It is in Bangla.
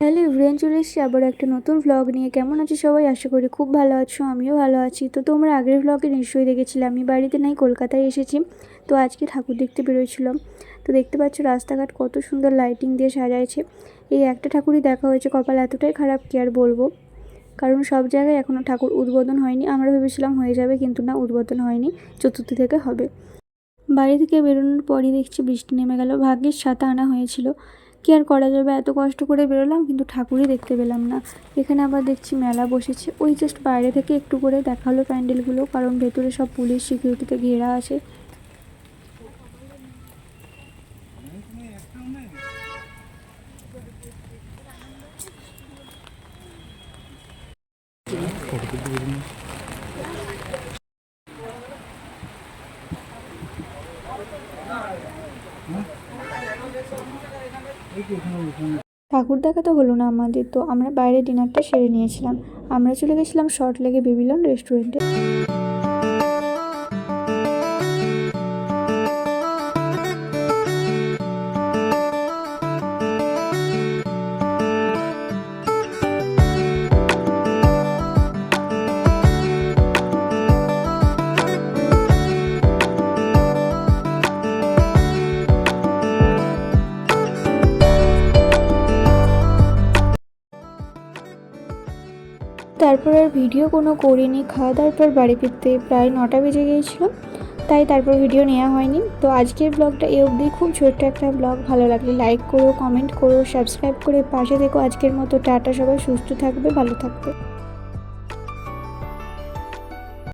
হ্যালো ইভরিয়ান চলে এসেছি আবার একটা নতুন ভ্লগ নিয়ে। কেমন আছো সবাই? আশা করি খুব ভালো আছো, আমিও ভালো আছি। তো তোমরা আগের ভ্লগে নিশ্চয়ই দেখেছিলে, আমি বাড়িতে নাই, কলকাতায় এসেছি। তো আজকে ঠাকুর দেখতে বেরোয়ছিলাম। তো দেখতে পাচ্ছ রাস্তাঘাট কত সুন্দর লাইটিং দিয়ে সাজাইছে। এই একটা ঠাকুরই দেখা হয়েছে, কপাল এতটাই খারাপ কি আর বলব? কারণ সব জায়গায় এখনও ঠাকুর উদ্বোধন হয়নি। আমরা ভেবেছিলাম হয়ে যাবে, কিন্তু না, উদ্বোধন হয়নি। চতুর্থী থেকে হবে। বাড়ি থেকে বেরোনোর পরই দেখছি বৃষ্টি নেমে গেল। ভাগ্যের ছাতা আনা হয়েছিল। কি আর করা যাবে? এত কষ্ট করে বেরোলাম, কিন্তু ঠাকুরই দেখতে পেলাম না। এখানে আবার দেখছি মেলা বসেছে। ওই জাস্ট বাইরে থেকে একটু করে দেখাল প্যান্ডেলগুলো, কারণ ভেতরে সব পুলিশ সিকিউরিটিতে ঘেরা আছে। ঠাকুর দেখা তো হলো না আমাদের, তো আমরা বাইরে ডিনারটা সেরে নিয়েছিলাম। আমরা চলে গেছিলাম শর্ট লেগে বেবিলন রেস্টুরেন্টে তারপর আর ভিডিও কোনো করিনি, খাওয়া দাওয়ার পর বাড়ি ফিরতে প্রায় নটা বেজে গিয়েছিল, তাই তারপর ভিডিও নেওয়া হয়নি। তো আজকের ব্লগটা এ অবধি, খুব ছোট্ট একটা ব্লগ, ভালো লাগলে লাইক করো কমেন্ট করো সাবস্ক্রাইব করে পাশে দেখো আজকের মতো টাটা, সবাই সুস্থ থাকবে, ভালো থাকবে।